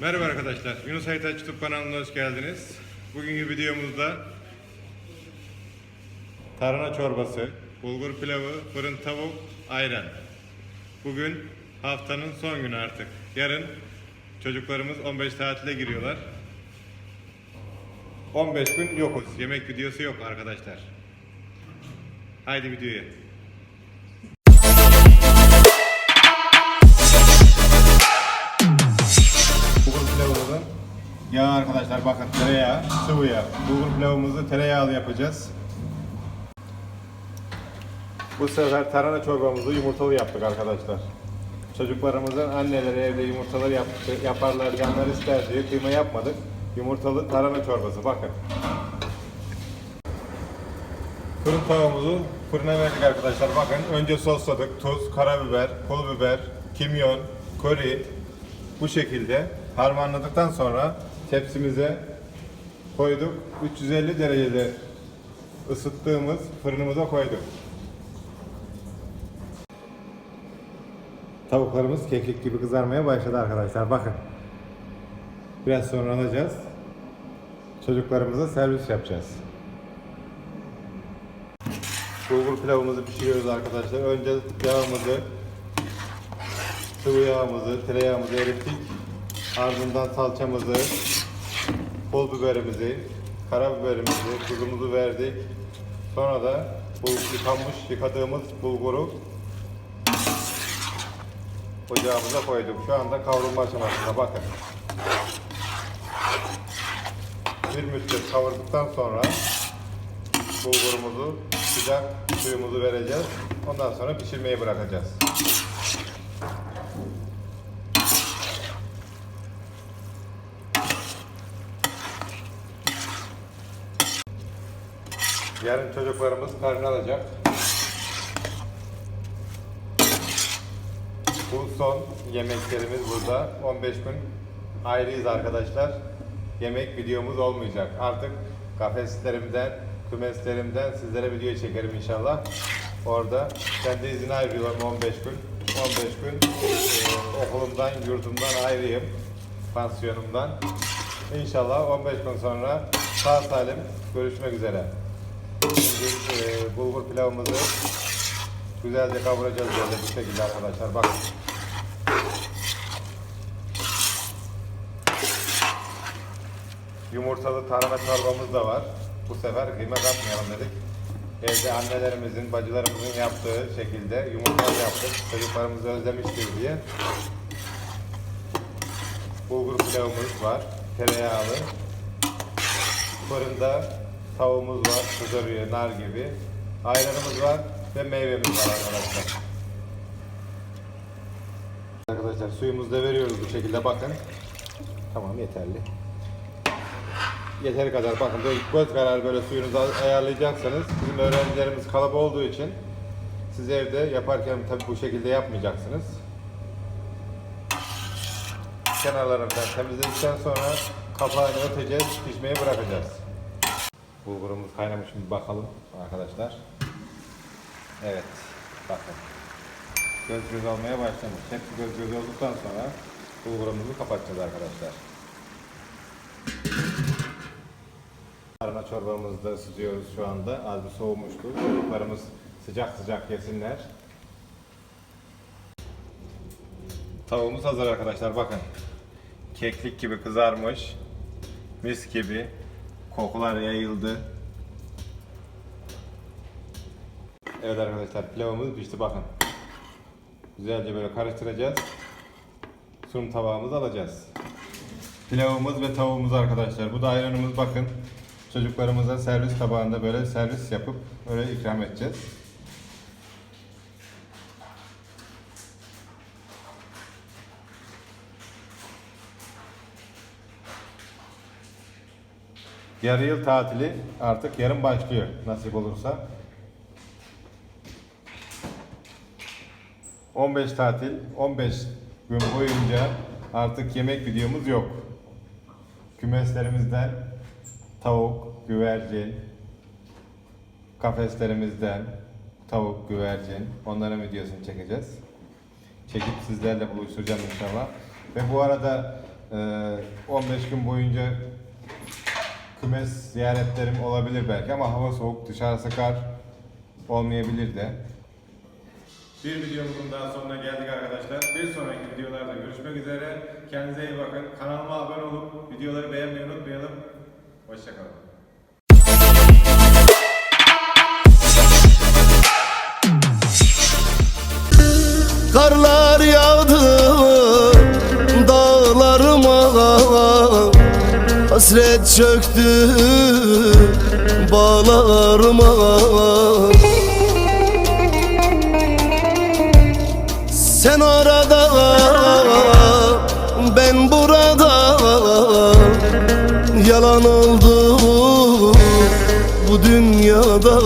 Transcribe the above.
Merhaba arkadaşlar. Yunus Aytaç YouTube kanalına hoş geldiniz. Bugünkü videomuzda tarhana çorbası, bulgur pilavı, fırın tavuk, ayran. Bugün haftanın son günü artık. Yarın çocuklarımız 15 tatile giriyorlar. 15 gün yokuz. Yemek videosu yok arkadaşlar. Haydi videoya. Yağı arkadaşlar bakın tereyağı, sıvı yağ. Bulgur pilavımızı tereyağlı yapacağız. Bu sefer tarhana çorbamızı yumurtalı yaptık arkadaşlar. Çocuklarımızın anneleri evde yumurtaları yaptı, yaparlar, canlar ister diye kıyma yapmadık. Yumurtalı tarhana çorbası bakın. Fırın tavuğumuzu fırına verdik arkadaşlar. Bakın önce sosladık. Tuz, karabiber, pul biber, kimyon, kori bu şekilde harmanladıktan sonra tepsimize koyduk. 350 derecede ısıttığımız fırınımıza koyduk. Tavuklarımız keklik gibi kızarmaya başladı arkadaşlar. Bakın. Biraz sonra alacağız. Çocuklarımıza servis yapacağız. Bulgur pilavımızı pişiriyoruz arkadaşlar. Önce yağımızı, sıvı yağımızı, tereyağımızı erittik. Ardından salçamızı, pul biberimizi, karabiberimizi, tuzumuzu verdik. Sonra da bu yıkanmış, yıkadığımız bulguru ocağımıza koyduk. Şu anda kavrulma aşamasında bakın. Bir müddet kavurduktan sonra bulgurumuzu sıcak suyumuzu vereceğiz. Ondan sonra pişirmeyi bırakacağız. Yarın çocuklarımız karnı alacak. Bu son yemeklerimiz burada. 15 gün ayrıyız arkadaşlar. Yemek videomuz olmayacak. Artık kafeslerimden, kümeslerimden sizlere video çekerim inşallah. Orada kendi izin ayrılıyorum 15 gün. 15 gün e, okulumdan, yurdumdan ayrıyım. Pansiyonumdan. İnşallah 15 gün sonra sağ salim görüşmek üzere. Şimdi e, bulgur pilavımızı güzelce kavuracağız böyle bu şekilde arkadaşlar. Bakın. Yumurtalı tarhana çorbamız da var. Bu sefer kıyma katmayalım dedik. Evde annelerimizin, bacılarımızın yaptığı şekilde yumurtalı yaptık. Çocuklarımız özlemiştir diye. Bulgur pilavımız var. Tereyağlı. Fırında tavuğumuz var. Kızarıyor nar gibi. Ayranımız var ve meyvemiz var arkadaşlar. Arkadaşlar suyumuzu da veriyoruz bu şekilde bakın. Tamam yeterli. Yeteri kadar bakın böyle göz kararı böyle suyunuzu ayarlayacaksınız. Bizim öğrencilerimiz kalıp olduğu için siz evde yaparken tabi bu şekilde yapmayacaksınız. Kenarlarından temizledikten sonra kapağını örteceğiz, pişmeye bırakacağız. Bulgurumuz kaynamış mı bakalım arkadaşlar. Evet, bakın. Göz göz olmaya başlamış. Hepsi göz göz olduktan sonra bulgurumuzu kapatacağız arkadaşlar. Tarhana çorbamızı da ısıtıyoruz şu anda. Az bir soğumuştu. Çocuklarımız sıcak sıcak yesinler. Tavuğumuz hazır arkadaşlar bakın. Keklik gibi kızarmış. Mis gibi. Kokular yayıldı. Evet arkadaşlar pilavımız pişti bakın. Güzelce böyle karıştıracağız. Sunum tabağımızı alacağız. Pilavımız ve tavuğumuz arkadaşlar. Bu da ayranımız bakın. Çocuklarımıza servis tabağında böyle servis yapıp öyle ikram edeceğiz. Yarı yıl tatili artık yarın başlıyor nasip olursa. 15 tatil, 15 gün boyunca artık yemek videomuz yok. Kümeslerimizden tavuk, güvercin, kafeslerimizden tavuk, güvercin onların videosunu çekeceğiz. Çekip sizlerle buluşturacağım inşallah. Ve bu arada Ee, 15 gün boyunca kümes ziyaretlerim olabilir belki ama hava soğuk, dışarısı kar olmayabilir de. Bir videomuzun daha sonuna geldik arkadaşlar. Bir sonraki videolarda görüşmek üzere. Kendinize iyi bakın. Kanalıma abone olup videoları beğenmeyi unutmayalım. Hoşçakalın. Hasret çöktü bağlarıma. Sen orada ben burada. Yalan oldu bu dünyada